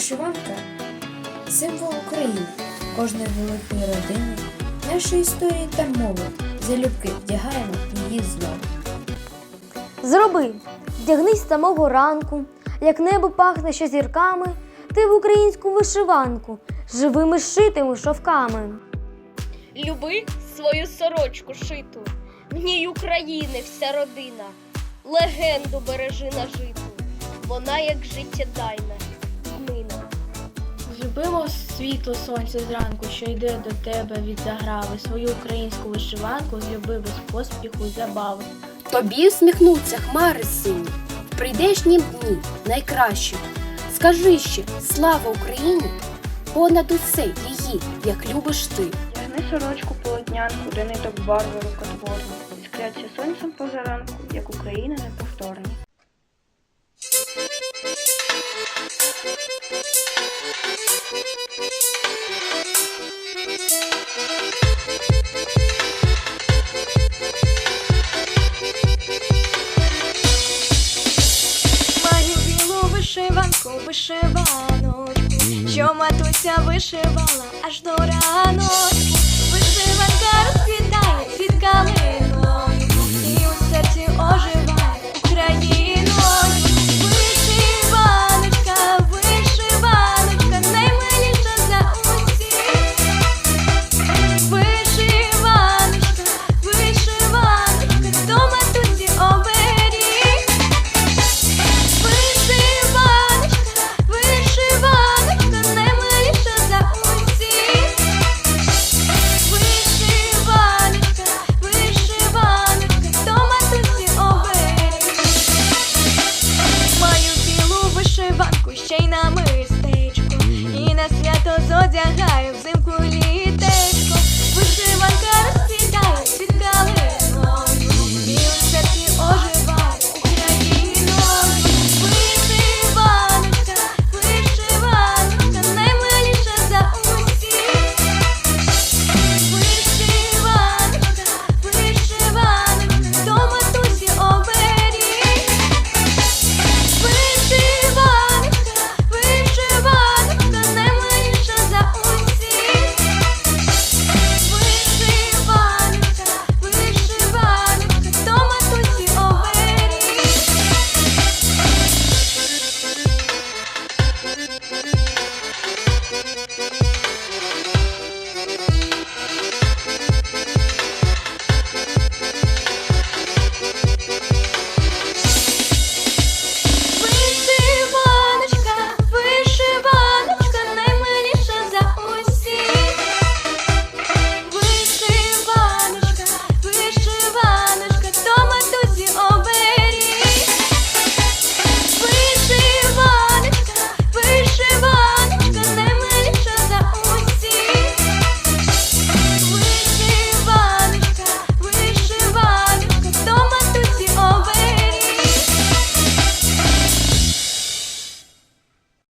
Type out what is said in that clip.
Вишиванка символ України, кожної великої родини, нашої історії та мови. Залюбки вдягаємо її знову. Зроби, вдягнись самого ранку, як небо пахне ще зірками, ти в українську вишиванку, живими шитими шовками. Люби свою сорочку шиту, в ній України вся родина, легенду бережи нажиту, вона як життєдайна. Любимо світло сонця зранку, що йде до тебе від заграви, свою українську вишиванку злюби без поспіху й забави. Тобі всміхнуться хмари сині, в прийдешнім дні найкраще. Скажи ще слава Україні, понад усе її, як любиш ти. Тягни сорочку полотнянку, де ниток барви рукотворні, Іскряться сонцем позаранку, як Україна неповторна. Вишиваночку, що матуся вишивала аж до раночку. Вишиванка розквітає під калиною, вишиванку ще й на